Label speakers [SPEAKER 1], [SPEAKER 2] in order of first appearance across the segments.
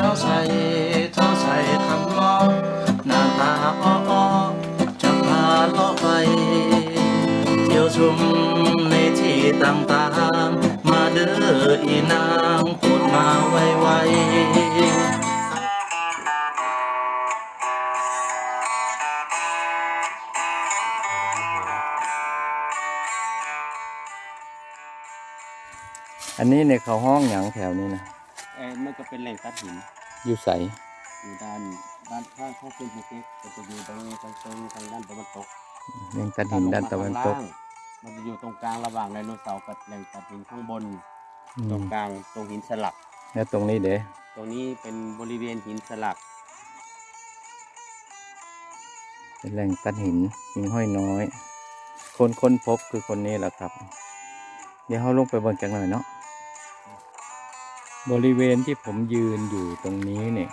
[SPEAKER 1] เท้าใส่เท้าใส่คำล้อหน้าตาอ้ออจะพาล้อไป เที่ยวชมในที่ต่างๆ มาเด้ออีนางโปรดมาไวๆ
[SPEAKER 2] อันนี้ในเขาห้องอย่างแถวนี้นะ
[SPEAKER 3] อ้ยมันก็เป็นแหล่งตัดหิน
[SPEAKER 2] อยู่ใส
[SPEAKER 3] อยู่ด้านด้านข้างข้างขึ้นภูเก็ตก็จะอยู่ตรงทางตรงทางด้านตะวันตก
[SPEAKER 2] แหล่งตัดหินด้านตะวันตก
[SPEAKER 3] ข้างล่างมันจะอยู่ตรงกลางระหว่างไดโนเสาร์กับแหล่งตัดหินข้างบน
[SPEAKER 2] อื
[SPEAKER 3] ตร
[SPEAKER 2] ม
[SPEAKER 3] งกลางตรงหินสลัก
[SPEAKER 2] แล้วตรงนี้เด้
[SPEAKER 3] ตรงนี้เป็นบริเวณหินสลัก
[SPEAKER 2] เป็นแหล่งตัดหินหินห้อยน้อย คนค้นพบคือคนนี้แหละครับ เดี๋ยวเขาลงไปเบนกันหน่อยเนาะ บริเวณที่ผมยืนอยู่ตรงนี้เนี่ย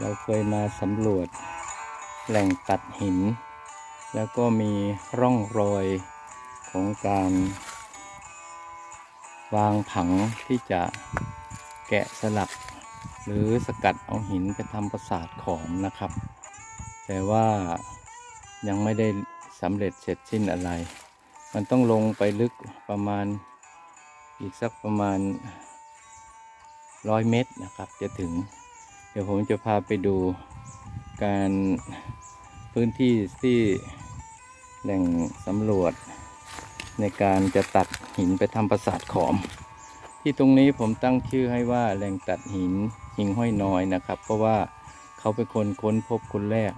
[SPEAKER 2] เราเคยมาสำรวจแหล่งตัดหิน แล้วก็มีร่องรอยของการ วางผังที่จะแกะสลัก หรือสกัดเอาหินไปทำประสาทขอมนะครับ แต่ว่ายังไม่ได้สำเร็จเสร็จสิ้นอะไร มันต้องลงไปลึกประมาณอีกสักประมาณ ร้อยเมตรนะครับ จะถึง เดี๋ยวผมจะพาไปดูการพื้นที่ที่แหล่งสำรวจ ในการจะตัดหินไปทำประสาทขอม ที่ตรงนี้ผมตั้งชื่อให้ว่าแหล่งตัดหินหิงห้อยน้อยนะครับ เพราะว่าเขาเป็นคนค้นพบคนแรก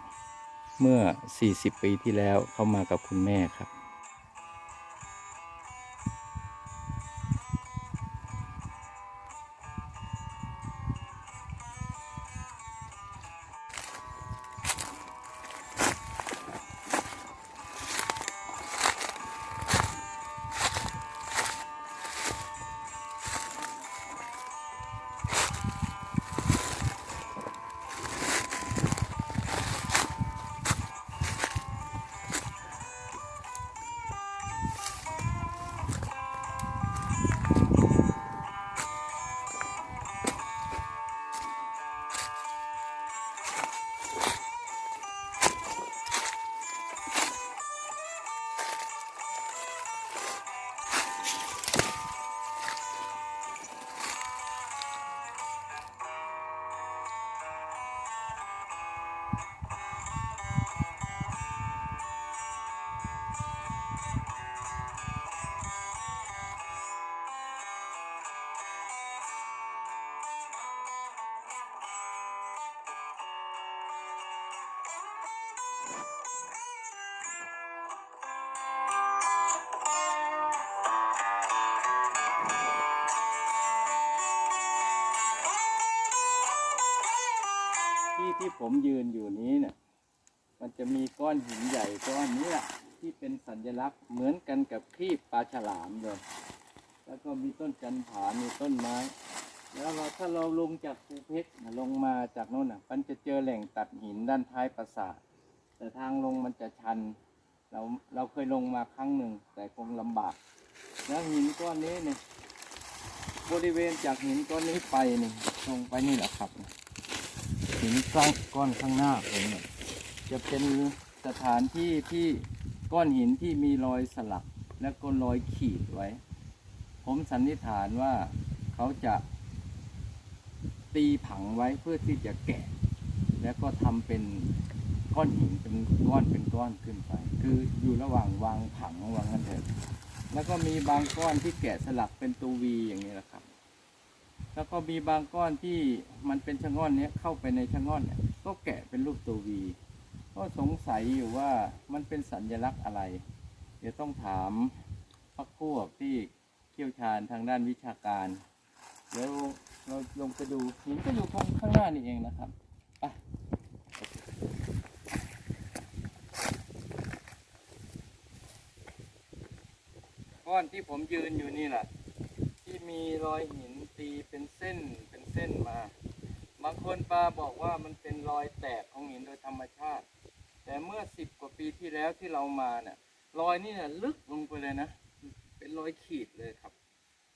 [SPEAKER 2] เมื่อ 40 ปีที่แล้วเข้ามากับคุณแม่ครับ ผมยืนอยู่นี้เนี่ยมันจะมีก้อนหินใหญ่ก้อนนี้แหละที่เป็นสัญลักษณ์เหมือนกันกับครีบปลาฉลามเลย แล้วก็มีต้นจันผามีต้นไม้ แล้วเราถ้าเราลงจากภูเพชรลงมาจากโน่นน่ะ มันจะเจอแหล่งตัดหินด้านท้ายปราสาท แต่ทางลงมันจะชัน เราเราเคยลงมาครั้งหนึ่งแต่คงลำบาก แล้วหินก้อนนี้เนี่ยบริเวณจากหินก้อนนี้ไปนี่ลงไปนี่แหละครับ หินก้อนก้อนข้างหน้าผมเนี่ยจะเป็นสถานที่ที่ก้อนหินที่มีรอยสลักและก็รอยขีดไว้ ผมสันนิษฐานว่าเขาจะตีผังไว้เพื่อที่จะแกะ แล้วก็ทำเป็นก้อนหินเป็นก้อนเป็นก้อนขึ้นไป คืออยู่ระหว่างวางผังวางกันเถอะแล้วก็มีบางก้อนที่แกะสลักเป็นตัววีอย่างนี้แหละครับ แล้วก็มีบางก้อนที่มันเป็นชะง่อนเนี้ยเข้าไปในชะง่อนเนี่ยก็แกะเป็นรูปตัววีก็สงสัยอยู่ว่ามันเป็นสัญลักษณ์อะไร เดี๋ยวต้องถามพักพวกที่เชี่ยวชาญทางด้านวิชาการเดี๋ยวเราลงไปดูหินก็อยู่ข้างข้างหน้านี่เองนะครับไปก้อนที่ผมยืนอยู่นี่แหละที่มีรอยหิน ตีเป็นเส้นเป็นเส้นมา บางคนปาบอกว่ามันเป็นรอยแตกของหินโดยธรรมชาติ แต่เมื่อสิบกว่าปีที่แล้วที่เรามาเนี่ยรอยนี่เนี่ยลึกลงไปเลยนะ เป็นรอยขีดเลยครับ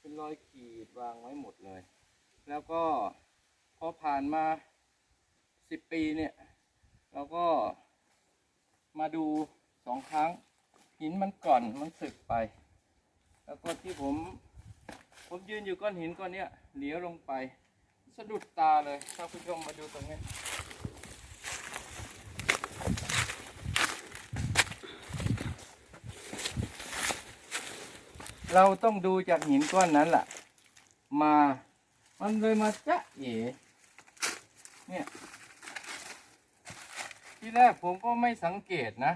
[SPEAKER 2] เป็นรอยขีดวางไว้หมดเลย แล้วก็พอผ่านมาสิบปีเนี่ยเราก็มาดูสองครั้ง หินมันก่อนมันสึกไป แล้วก็ที่ผม ผมยืนอยู่ก้อนหินก้อนเนี้ยเหลียวลงไป สะดุดตาเลยถ้าคุณผู้ชมมาดูตรงนี้เราต้องดูจากหินก้อนนั้นแหละมา มันเลยมาจะเอ๋เนี่ย ที่แรกผมก็ไม่สังเกตนะ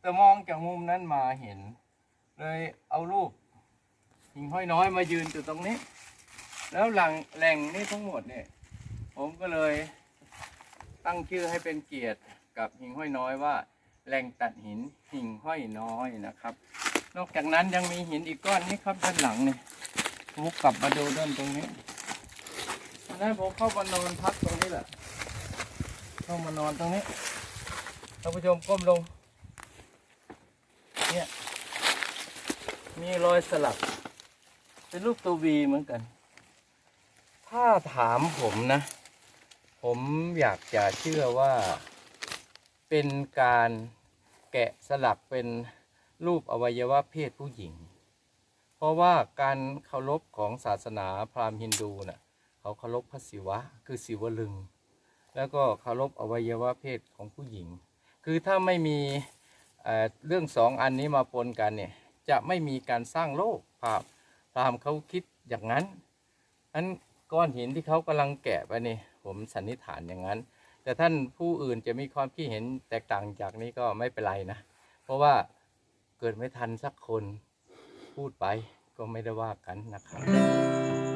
[SPEAKER 2] แต่มองจากมุมนั้นมาเห็น เลยเอารูป หิ่งห้อยน้อยมายืนอยู่ตรงนี้ แล้วหลังแหล่งนี้ทั้งหมดเนี่ย ผมก็เลยตั้งชื่อให้เป็นเกียรติกับหิ่งห้อยน้อยว่าแหล่งตัดหินหิ่งห้อยน้อยนะครับ นอกจากนั้นยังมีหินอีกก้อนนี้ครับด้านหลังเนี่ยผมกลับมาดูด้านตรงนี้วันนั้นผมเข้ามานอนพักตรงนี้แหละเข้ามานอนตรงนี้ท่านผู้ชมก้มลง เนี่ย มีรอยสลัก เป็นรูปตัววีเหมือนกัน ถ้าถามผมนะ ผมอยากจะเชื่อว่า เป็นการแกะสลักเป็นรูปอวัยวะเพศผู้หญิง เพราะว่าการเคารพของศาสนาพราหมณ์ฮินดูน่ะเขาเคารพพระศิวะ คือศิวลึง แล้วก็เคารพอวัยวะเพศของผู้หญิง คือถ้าไม่มีเเรื่องสองอันนี้มาปนกันเนี่ยจะไม่มีการสร้างโลกพราหมณ์ พราหมณ์เขาคิดอย่างนั้นอันก้อนหินที่เขากำลังแกะไปนี่ผมสันนิษฐานอย่างนั้น แต่ท่านผู้อื่นจะมีความคิดเห็นแตกต่างจากนี้ก็ไม่เป็นไรนะ เพราะว่าเกิดไม่ทันสักคนพูดไปก็ไม่ได้ว่ากันนะครับ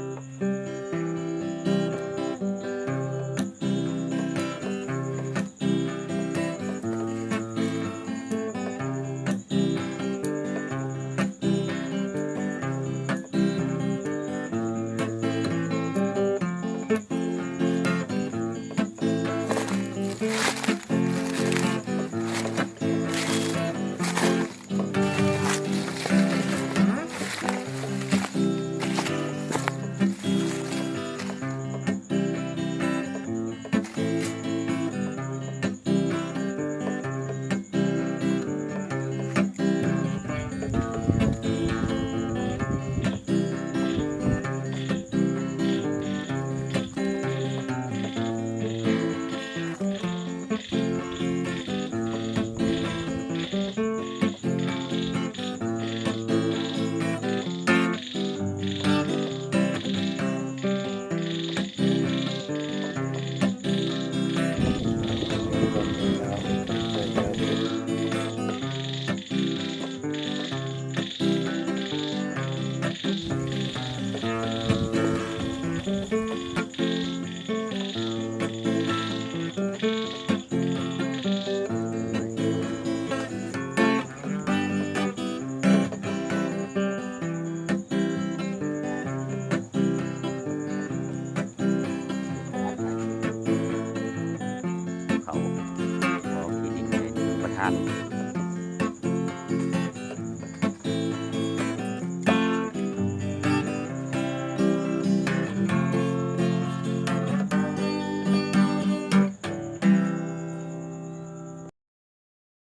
[SPEAKER 2] คัญ